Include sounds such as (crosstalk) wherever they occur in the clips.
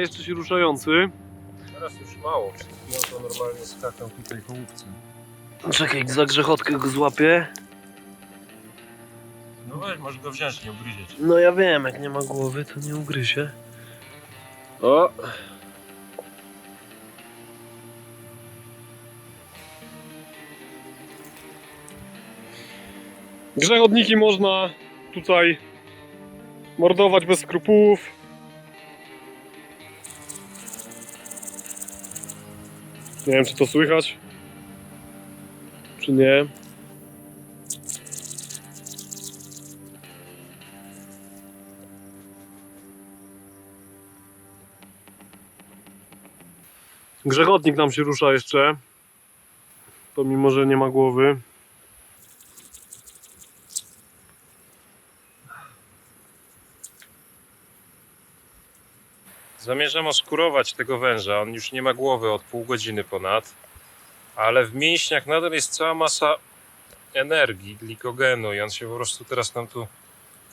Ale jeszcze się ruszający. Teraz już mało. No to normalnie skakał tutaj po łupce. Czekaj, za grzechotkę go złapię. No weź, możesz go wziąć, nie ugryzieć. No ja wiem, jak nie ma głowy, to nie ugryzie. O! Grzechotniki można tutaj mordować bez skrupułów. Nie wiem, czy to słychać, czy nie. Grzechotnik nam się rusza jeszcze. Pomimo, że nie ma głowy. Zamierzam oskurować tego węża. On już nie ma głowy od pół godziny ponad. Ale w mięśniach nadal jest cała masa energii, glikogenu i on się po prostu teraz nam tu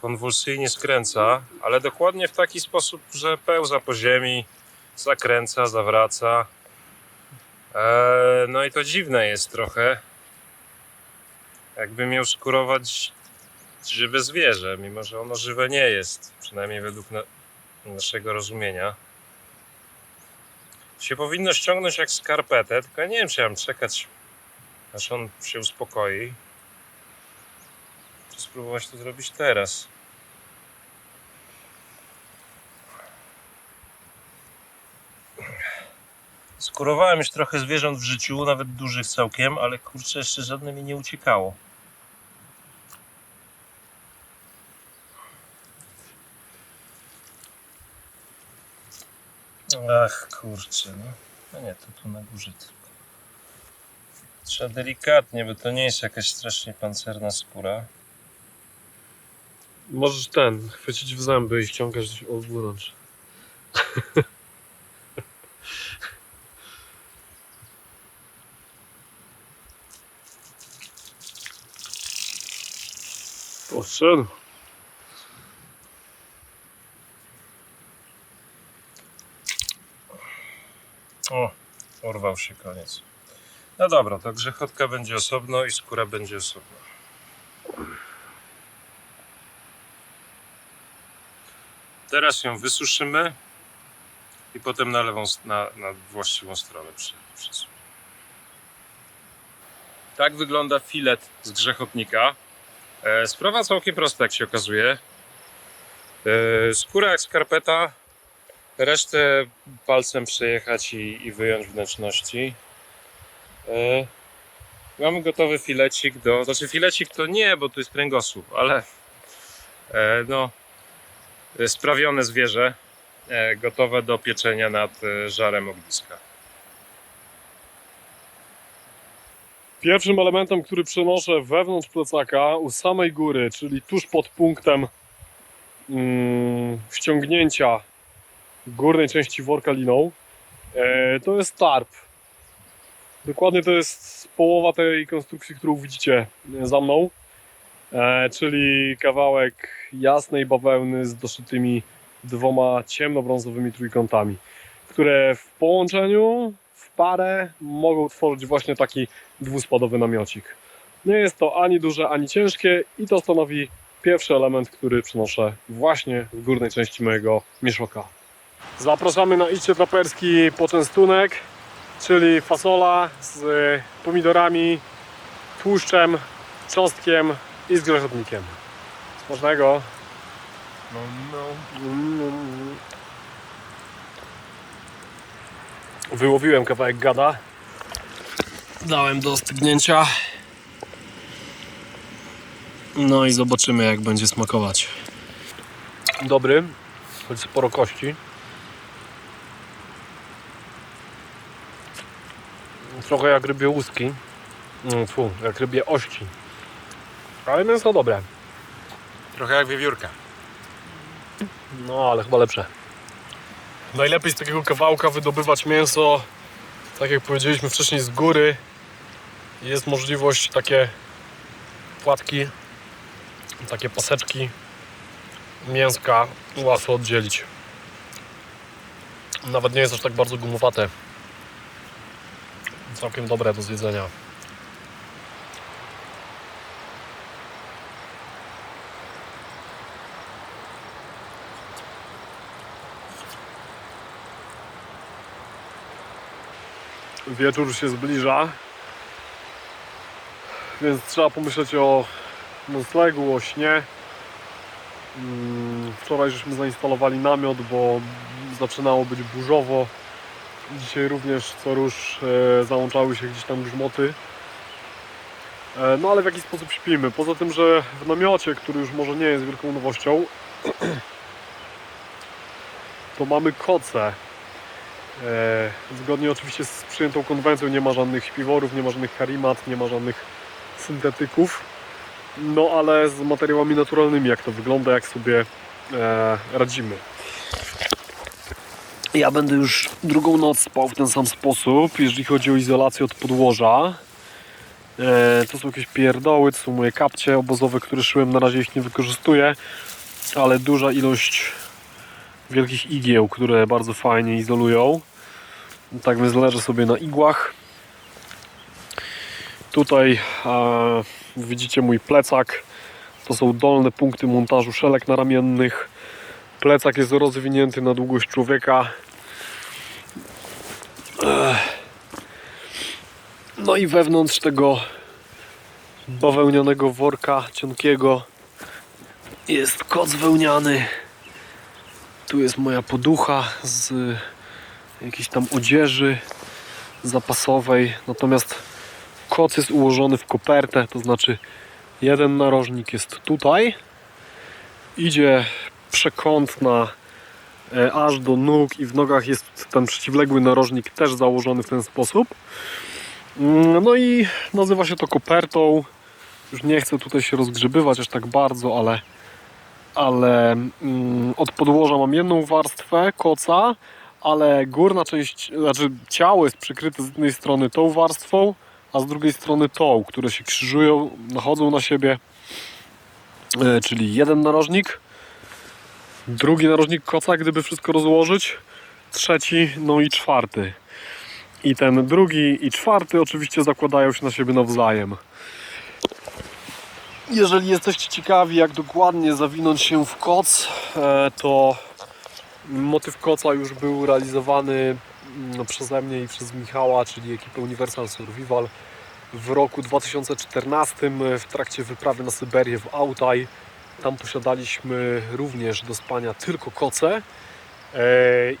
konwulsyjnie skręca, ale dokładnie w taki sposób, że pełza po ziemi, zakręca, zawraca. Eee, no i to dziwne jest trochę. Jakby miał skurować żywe zwierzę, mimo że ono żywe nie jest, przynajmniej według naszego rozumienia. Się powinno ściągnąć jak skarpetę, tylko nie wiem, czy mam czekać, aż on się uspokoi. Czy spróbować to zrobić teraz. Skurowałem już trochę zwierząt w życiu, nawet dużych całkiem, ale kurczę, jeszcze żadne mi nie uciekało. Ach, kurczę, no. No nie, to tu na górze tylko. Trzeba delikatnie, bo to nie jest jakaś strasznie pancerna skóra. Możesz ten, chwycić w zęby i ściągać od wewnątrz. (laughs) Poszedł. O, urwał się koniec. No dobra, to grzechotka będzie osobno i skóra będzie osobno. Teraz ją wysuszymy i potem na lewą, na, na właściwą stronę przysuniemy. Tak wygląda filet z grzechotnika. E, sprawa całkiem prosta, jak się okazuje. E, skóra jak skarpeta, resztę palcem przejechać i, i wyjąć wnętrzności. E, mamy gotowy filecik do. Znaczy, filecik to nie, bo to jest kręgosłup, ale e, no, sprawione zwierzę, e, gotowe do pieczenia nad żarem ogniska. Pierwszym elementem, który przenoszę wewnątrz plecaka u samej góry, czyli tuż pod punktem mm, wciągnięcia górnej części worka liną, e, to jest tarp. Dokładnie to jest połowa tej konstrukcji, którą widzicie za mną, e, czyli kawałek jasnej bawełny z doszytymi dwoma ciemnobrązowymi trójkątami, które w połączeniu, w parę mogą tworzyć właśnie taki dwuspadowy namiocik. Nie jest to ani duże, ani ciężkie i to stanowi pierwszy element, który przynoszę właśnie w górnej części mojego mieszoka. Zapraszamy na idźcie traperski poczęstunek, czyli fasola z pomidorami, tłuszczem, cząstkiem i z grzechotnikiem. Smacznego. No, no. Wyłowiłem kawałek gada. Dałem do stygnięcia. No i zobaczymy jak będzie smakować. Dobry, choć sporo kości. Trochę jak rybie łuski. Mm, Fu, jak rybie ości. Ale mięso dobre. Trochę jak wiewiórka. No, ale chyba lepsze. Najlepiej z takiego kawałka wydobywać mięso, tak jak powiedzieliśmy wcześniej, z góry. Jest możliwość takie płatki, takie paseczki mięska łatwo oddzielić. Nawet nie jest aż tak bardzo gumowate. Całkiem dobre do zjedzenia. Wieczór się zbliża, więc trzeba pomyśleć o noclegu, o śnie. Mm, Wczoraj żeśmy zainstalowali namiot, bo zaczynało być burzowo. Dzisiaj również co rusz e, załączały się gdzieś tam grzmoty. E, no ale w jaki sposób śpimy? Poza tym, że w namiocie, który już może nie jest wielką nowością, (clears throat) to mamy koce. E, zgodnie oczywiście z przyjętą konwencją nie ma żadnych śpiworów, nie ma żadnych karimat, nie ma żadnych syntetyków. No ale z materiałami naturalnymi, jak to wygląda, jak sobie radzimy. Ja będę już drugą noc spał w ten sam sposób, jeżeli chodzi o izolację od podłoża. E, to są jakieś pierdoły, to są moje kapcie obozowe, które szyłem, na razie ich nie wykorzystuję, ale duża ilość wielkich igieł, które bardzo fajnie izolują. Tak więc leżę sobie na igłach. Tutaj e, widzicie mój plecak. To są dolne punkty montażu szelek naramiennych. Plecak jest rozwinięty na długość człowieka. No i wewnątrz tego bawełnianego worka cienkiego jest koc wełniany. Tu jest moja poducha z jakiejś tam odzieży zapasowej. Natomiast koc jest ułożony w kopertę, to znaczy jeden narożnik jest tutaj. Idzie przekątna aż do nóg i w nogach jest ten przeciwległy narożnik też założony w ten sposób. Mm, No i nazywa się to kopertą. Już nie chcę tutaj się rozgrzebywać aż tak bardzo, ale, ale mm, od podłoża mam jedną warstwę koca, ale górna część, znaczy ciało jest przykryte z jednej strony tą warstwą, a z drugiej strony tą, które się krzyżują, nachodzą na siebie. E, Czyli jeden narożnik, drugi narożnik koca, gdyby wszystko rozłożyć, trzeci, no i czwarty. I ten drugi i czwarty oczywiście zakładają się na siebie nawzajem. Jeżeli jesteście ciekawi, jak dokładnie zawinąć się w koc, e, to motyw koca już był realizowany mm, przeze mnie i przez Michała, czyli ekipę Universal Survival w roku 2014 w trakcie wyprawy na Syberię w Autaj. Tam posiadaliśmy również do spania tylko koce. E,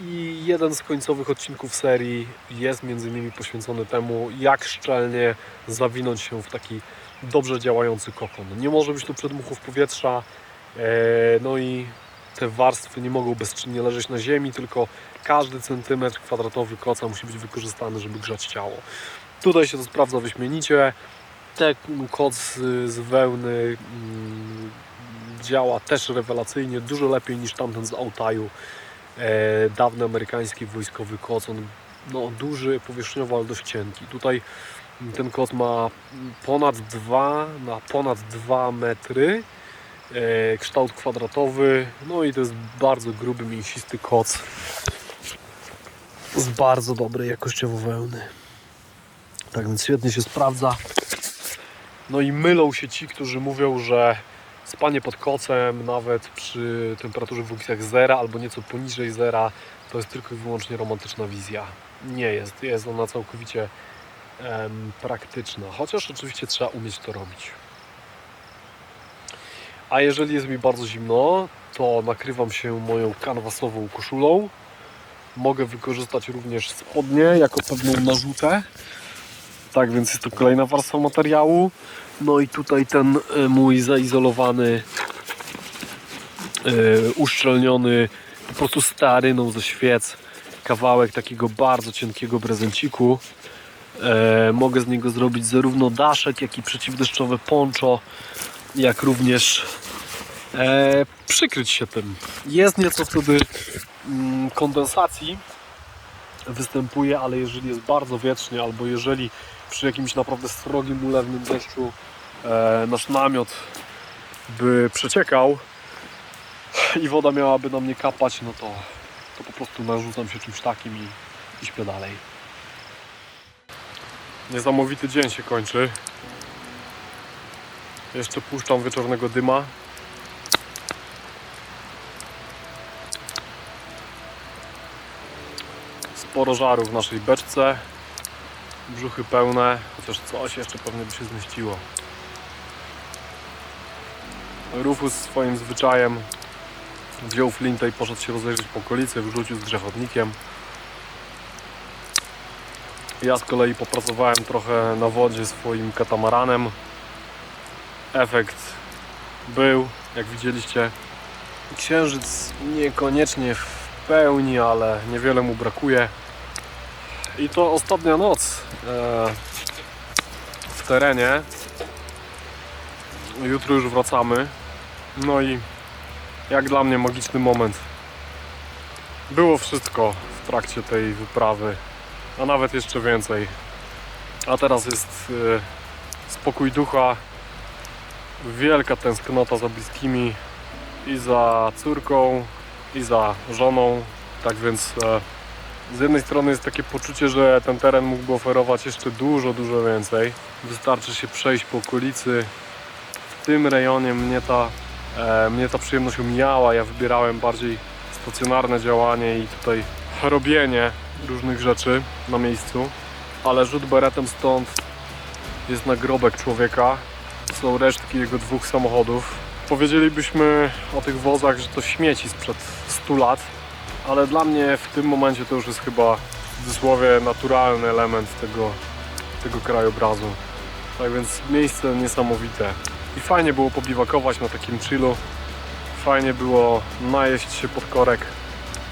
I jeden z końcowych odcinków serii jest między innymi poświęcony temu, jak szczelnie zawinąć się w taki dobrze działający kokon. Nie może być tu przedmuchów powietrza, e, no i te warstwy nie mogą bezczynnie leżeć na ziemi, tylko każdy centymetr kwadratowy koca musi być wykorzystany, żeby grzać ciało. Tutaj się to sprawdza wyśmienicie. Ten koc z, z wełny mm, działa też rewelacyjnie, dużo lepiej niż tamten z Altaju. E, dawny amerykański wojskowy koc, on no, duży, powierzchniowo, ale dość cienki. Tutaj ten koc ma ponad 2 na ponad 2 metry. E, kształt kwadratowy, no i to jest bardzo gruby, mięsisty koc z bardzo dobrej jakościowo wełny. Tak więc świetnie się sprawdza. No i mylą się ci, którzy mówią, że spanie pod kocem, nawet przy temperaturze w okolicach zera albo nieco poniżej zera, to jest tylko i wyłącznie romantyczna wizja. Nie jest, jest ona całkowicie em, praktyczna, chociaż oczywiście trzeba umieć to robić. A jeżeli jest mi bardzo zimno, to nakrywam się moją kanwasową koszulą. Mogę wykorzystać również spodnie jako pewną narzutę. Tak więc jest to kolejna warstwa materiału. No i tutaj ten e, mój zaizolowany, e, uszczelniony, po prostu staryną ze świec, kawałek takiego bardzo cienkiego prezenciku. E, mogę z niego zrobić zarówno daszek, jak i przeciwdeszczowe poncho, jak również przykryć się tym. Jest nieco wtedy mm, kondensacji występuje, ale jeżeli jest bardzo wietrznie, albo jeżeli przy jakimś naprawdę strogim, ulewnym deszczu e, nasz namiot by przeciekał i woda miałaby na mnie kapać, no to, to po prostu narzucam się czymś takim i, i śpię dalej. Niesamowity dzień się kończy. Jeszcze puszczam wieczornego dyma. Sporo żaru w naszej beczce. Brzuchy pełne, chociaż coś jeszcze pewnie by się zmieściło. Rufus swoim zwyczajem wziął flintę i poszedł się rozejrzeć po okolicy, wrzucił z grzechotnikiem. Ja z kolei popracowałem trochę na wodzie swoim katamaranem. Efekt był, jak widzieliście. Księżyc niekoniecznie w pełni, ale niewiele mu brakuje. I to ostatnia noc e, w terenie. Jutro już wracamy. No i jak dla mnie magiczny moment. Było wszystko w trakcie tej wyprawy, a nawet jeszcze więcej. A teraz jest e, spokój ducha, wielka tęsknota za bliskimi i za córką, i za żoną. Tak więc e, z jednej strony jest takie poczucie, że ten teren mógłby oferować jeszcze dużo, dużo więcej. Wystarczy się przejść po okolicy. W tym rejonie mnie ta, e, mnie ta przyjemność omijała. Ja wybierałem bardziej stacjonarne działanie i tutaj robienie różnych rzeczy na miejscu. Ale rzut beretem stąd jest nagrobek człowieka. Są resztki jego dwóch samochodów. Powiedzielibyśmy o tych wozach, że to śmieci sprzed 100 lat, ale dla mnie w tym momencie to już jest chyba w cudzysłowie naturalny element tego, tego krajobrazu. Tak więc miejsce niesamowite. I fajnie było pobiwakować na takim chillu. Fajnie było najeść się pod korek.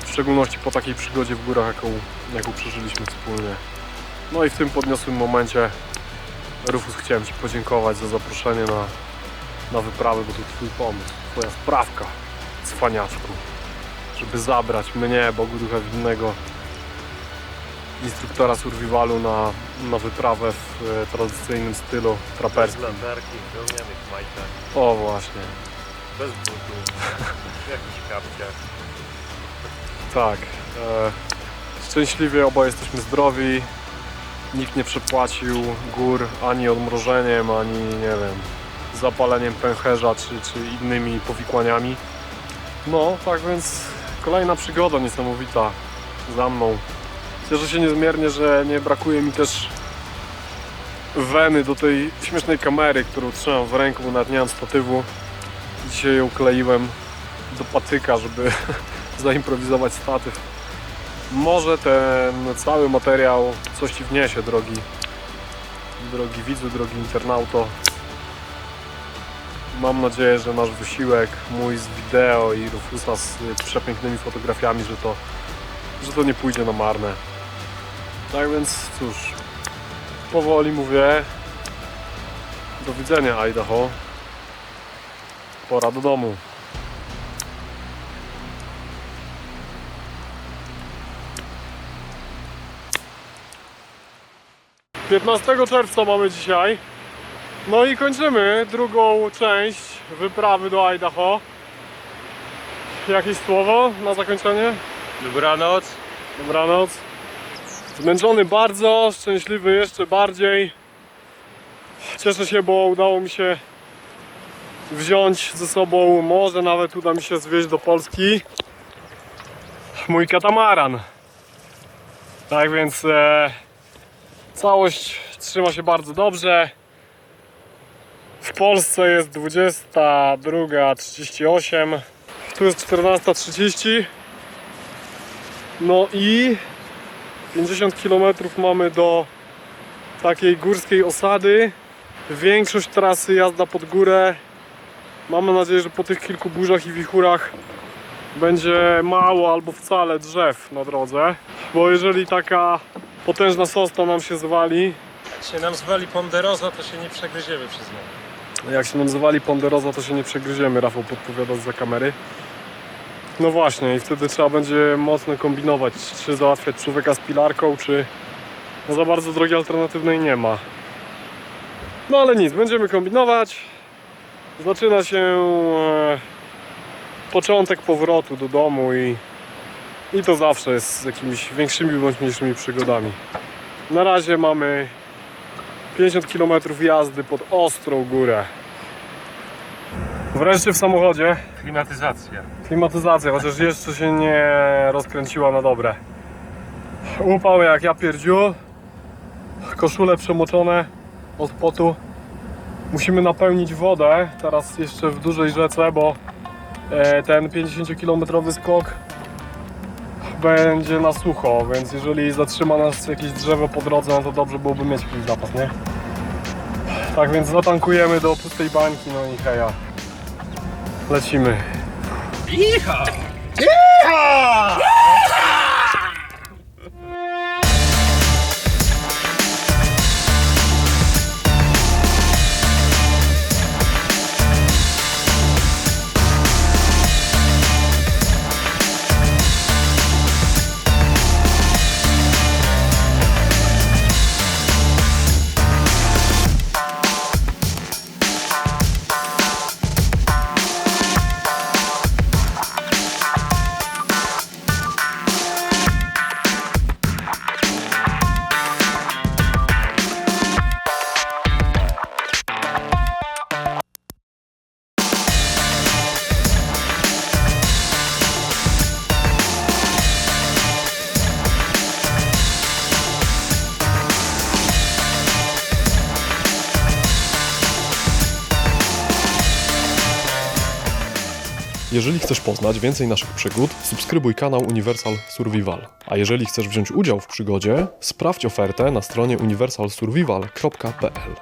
W szczególności po takiej przygodzie w górach, jaką, jaką przeżyliśmy wspólnie. No i w tym podniosłym momencie Rufus chciałem Ci podziękować za zaproszenie na, na wyprawę, bo to Twój pomysł, Twoja sprawka, cwaniaczku, żeby zabrać mnie, Bogu Ducha Winnego, instruktora survivalu na, na wyprawę w e, tradycyjnym stylu Bez traperskim. latarki, w wełnianych majtach, O właśnie, bez butów, w jakichś kapciach. tak. E, szczęśliwie oboje jesteśmy zdrowi. Nikt nie przepłacił gór ani odmrożeniem, ani nie wiem, zapaleniem pęcherza czy, czy innymi powikłaniami. No, tak więc kolejna przygoda niesamowita za mną. Cieszę się niezmiernie, że nie brakuje mi też weny do tej śmiesznej kamery, którą trzymam w ręku, bo nawet nie mam statywu. Dzisiaj ją kleiłem do patyka, żeby (laughs) zaimprowizować statyw. Może ten cały materiał coś Ci wniesie, drogi, drogi widzu, drogi internauto. Mam nadzieję, że nasz wysiłek, mój z wideo i Rufusa z przepięknymi fotografiami, że to, że to nie pójdzie na marne. Tak więc cóż, powoli mówię. Do widzenia Idaho. Pora do domu. 15 czerwca mamy dzisiaj. No i kończymy drugą część wyprawy do Idaho. Jakieś słowo na zakończenie? Dobranoc. Dobranoc. Zmęczony bardzo, szczęśliwy jeszcze bardziej. Cieszę się, bo udało mi się wziąć ze sobą, może nawet uda mi się zwieźć do Polski mój katamaran. Tak więc e, całość trzyma się bardzo dobrze. W Polsce jest 22.38, tu jest 14.30. No i 50 km mamy do takiej górskiej osady. Większość trasy jazda pod górę. Mamy nadzieję, że po tych kilku burzach i wichurach będzie mało albo wcale drzew na drodze. Bo jeżeli taka potężna sosna nam się zwali, się nam zwali Ponderosa, to się nie przegryziemy przez nią. Jak się nam zwali ponderoza, to się nie przegryziemy, Rafał podpowiada za kamery. No właśnie, i wtedy trzeba będzie mocno kombinować, czy załatwiać człowieka z pilarką, czy no za bardzo drogi alternatywnej nie ma. No ale nic, będziemy kombinować. Zaczyna się e, początek powrotu do domu i I to zawsze jest z jakimiś większymi bądź mniejszymi przygodami. Na razie mamy 50 km jazdy pod ostrą górę. Wreszcie w samochodzie Klimatyzacja. klimatyzacja, chociaż jeszcze się nie rozkręciła na dobre. Upał jak ja pierdziu. Koszule przemoczone od potu. Musimy napełnić wodę teraz jeszcze w dużej rzece, bo e, ten 50-kilometrowy skok będzie na sucho, więc jeżeli zatrzyma nas jakieś drzewo po drodze, no to dobrze byłoby mieć jakiś zapas, nie? Tak więc zatankujemy do pustej bańki, no i heja. Lecimy. Jeżeli chcesz poznać więcej naszych przygód, subskrybuj kanał Universal Survival. A jeżeli chcesz wziąć udział w przygodzie, sprawdź ofertę na stronie universalsurvival.pl.